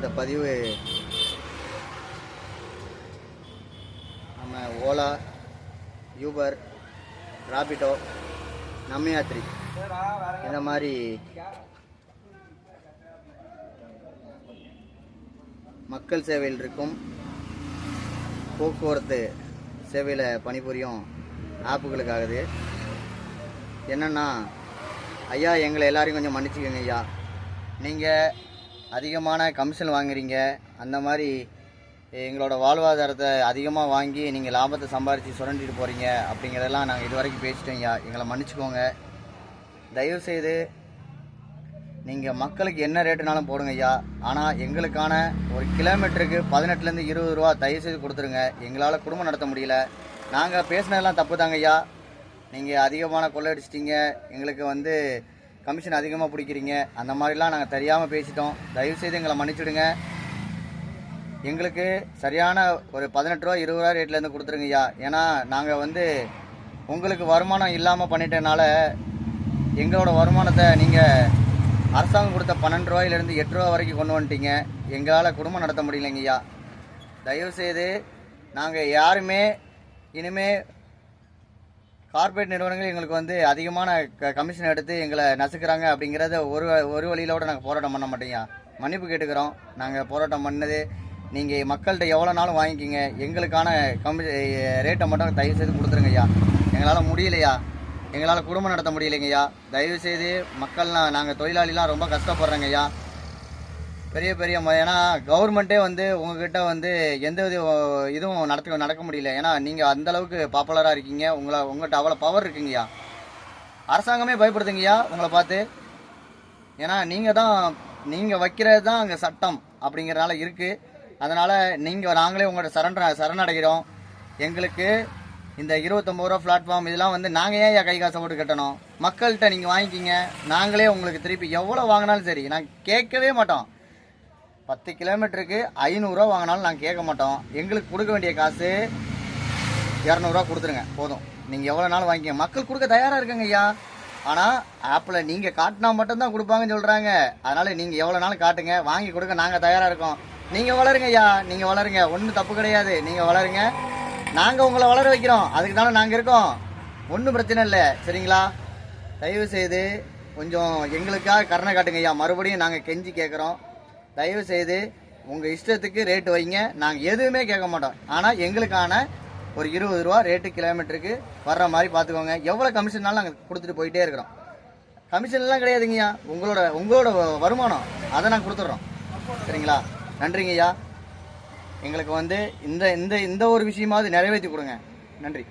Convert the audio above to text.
இந்த பதிவு நம்ம ஓலா யூபர் ராபிட்டோ நம்மயாத்ரி இந்த மாதிரி மக்கள் சேவையில் இருக்கும் போக்குவரத்து சேவையில் பணிபுரியும் ஆப்புகளுக்காகுது என்னென்னா ஐயா எங்களை எல்லாரையும் கொஞ்சம் மன்னிச்சுக்கோங்க ஐயா. நீங்கள் அதிகமான கமிஷன் வாங்குறீங்க. அந்த மாதிரி எங்களோட வாழ்வாதாரத்தை அதிகமாக வாங்கி நீங்கள் லாபத்தை சம்பாரித்து சுரண்டிட்டு போகிறீங்க அப்படிங்கிறதெல்லாம் நாங்கள் இது வரைக்கும் பேசிட்டோம் ஐயா. எங்களை மன்னிச்சுக்கோங்க. தயவுசெய்து நீங்கள் மக்களுக்கு என்ன ரேட்டுனாலும் போடுங்க ஐயா. ஆனால் எங்களுக்கான ஒரு கிலோமீட்டருக்கு பதினெட்டுலேருந்து இருபது ரூபா தயவுசெய்து கொடுத்துருங்க. எங்களால் குடும்பம் நடத்த முடியல. நாங்கள் பேசினதெல்லாம் தப்பு தாங்க ஐயா. நீங்கள் அதிகமான கொள்ளை அடிச்சிட்டிங்க. எங்களுக்கு வந்து கமிஷன் அதிகமாக பிடிக்கிறீங்க. அந்த மாதிரிலாம் நாங்கள் தெரியாமல் பேசிட்டோம். தயவுசெய்து எங்களை மன்னிச்சுடுங்க. எங்களுக்கு சரியான ஒரு பதினெட்டு ரூபா இருபது ரூபா ரேட்லேருந்து கொடுத்துருங்கய்யா ஏன்னா நாங்கள் வந்து உங்களுக்கு வருமானம் இல்லாமல் பண்ணிட்டனால எங்களோட வருமானத்தை நீங்கள் அரசாங்கம் கொடுத்த பன்னெண்டு ரூபாயிலேருந்து எட்டு ரூபா வரைக்கும் கொண்டு வந்துட்டீங்க. எங்களால் குடும்பம் நடத்த முடியலைங்கய்யா தயவுசெய்து நாங்கள் யாருமே இனிமேல் கார்ப்பரேட் நிறுவனங்கள் எங்களுக்கு வந்து அதிகமான க கமிஷன் எடுத்து எங்களை நசுக்கிறாங்க அப்படிங்கிறத ஒரு ஒரு வழியிலோட நாங்கள் போராட்டம் பண்ண மாட்டோங்க மன்னிப்பு கேட்டுக்கிறோம். நாங்கள் போராட்டம் பண்ணது நீங்கள் மக்கள்கிட்ட எவ்வளோ நாளும் வாங்கிக்கிங்க. எங்களுக்கான கமி ரேட்டை மட்டும் தயவு செய்து கொடுத்துருங்கய்யா எங்களால் முடியலையா? எங்களால் குடும்பம் நடத்த முடியலைங்கய்யா தயவுசெய்து தயவு செய்து மக்கள்லாம் நாங்கள் தொழிலாளிலாம் ரொம்ப கஷ்டப்படுறோங்கய்யா பெரிய பெரிய ஏன்னா கவர்மெண்ட்டே வந்து உங்ககிட்ட வந்து எந்த வித இதுவும் நடத்த நடக்க முடியல. ஏன்னா நீங்கள் அந்தளவுக்கு பாப்புலராக இருக்கீங்க. உங்களை உங்கள்கிட்ட அவ்வளோ பவர் இருக்குங்கய்யா. அரசாங்கமே பயப்படுதுங்கய்யா உங்களை பார்த்து. ஏன்னா நீங்கள் தான் நீங்கள் வைக்கிறது தான் அங்கே சட்டம் அப்படிங்கிறனால இருக்குது அதனால் நீங்கள் நாங்களே உங்கள்கிட்ட சரண் சரணடைகிறோம். எங்களுக்கு இந்த இருபத்தொம்பது ரூபா பிளாட்ஃபார்ம் இதெல்லாம் வந்து நாங்கள் ஏன் கை காசை போட்டு கட்டணும்? மக்கள்கிட்ட நீங்கள் வாங்கிக்கிங்க. நாங்களே உங்களுக்கு திருப்பி எவ்வளோ வாங்கினாலும் சரி நான் கேட்கவே மாட்டோம். பத்து கிலோமீட்டருக்கு ஐநூறுரூவா வாங்கினாலும் நாங்கள் கேட்க மாட்டோம். எங்களுக்கு கொடுக்க வேண்டிய காசு இரநூறுவா கொடுத்துருங்க போதும். நீங்கள் எவ்வளோ நாள் வாங்கிக்க மக்கள் கொடுக்க தயாராக இருக்குங்க ஐயா. ஆனால் ஆப்பில் நீங்கள் காட்டினா மட்டும்தான் கொடுப்பாங்கன்னு சொல்கிறாங்க அதனால் நீங்கள் எவ்வளோ நாள் காட்டுங்க வாங்கி கொடுக்க நாங்கள் தயாராக இருக்கோம். நீங்கள் வளருங்க ஐயா நீங்கள் வளருங்க. ஒன்றும் தப்பு கிடையாது நீங்கள் வளருங்க. நாங்கள் உங்களை வளர வைக்கிறோம் அதுக்கு தானே நாங்கள் இருக்கோம். ஒன்றும் பிரச்சனை இல்லை சரிங்களா? தயவு செய்து கொஞ்சம் எங்களுக்காக கருணை காட்டுங்க ஐயா. மறுபடியும் நாங்கள் கெஞ்சி கேட்குறோம் தயவு செய்து உங்கள் இஷ்டத்துக்கு ரேட்டு வைங்க. நாங்கள் எதுவுமே கேட்க மாட்டோம். ஆனால் எங்களுக்கான ஒரு இருபது ரூபா ரேட்டு கிலோமீட்டருக்கு வர்ற மாதிரி பார்த்துக்கோங்க. எவ்வளோ கமிஷன்னாலும் நாங்கள் கொடுத்துட்டு போயிட்டே இருக்கிறோம். கமிஷன்லாம் கிடையாதுங்கய்யா. உங்களோட உங்களோட வருமானம் அதை நாங்கள் கொடுத்துட்றோம். சரிங்களா? நன்றிங்கய்யா. எங்களுக்கு வந்து இந்த இந்த இந்த ஒரு விஷயமாவது நிறைவேற்றி கொடுங்க. நன்றி.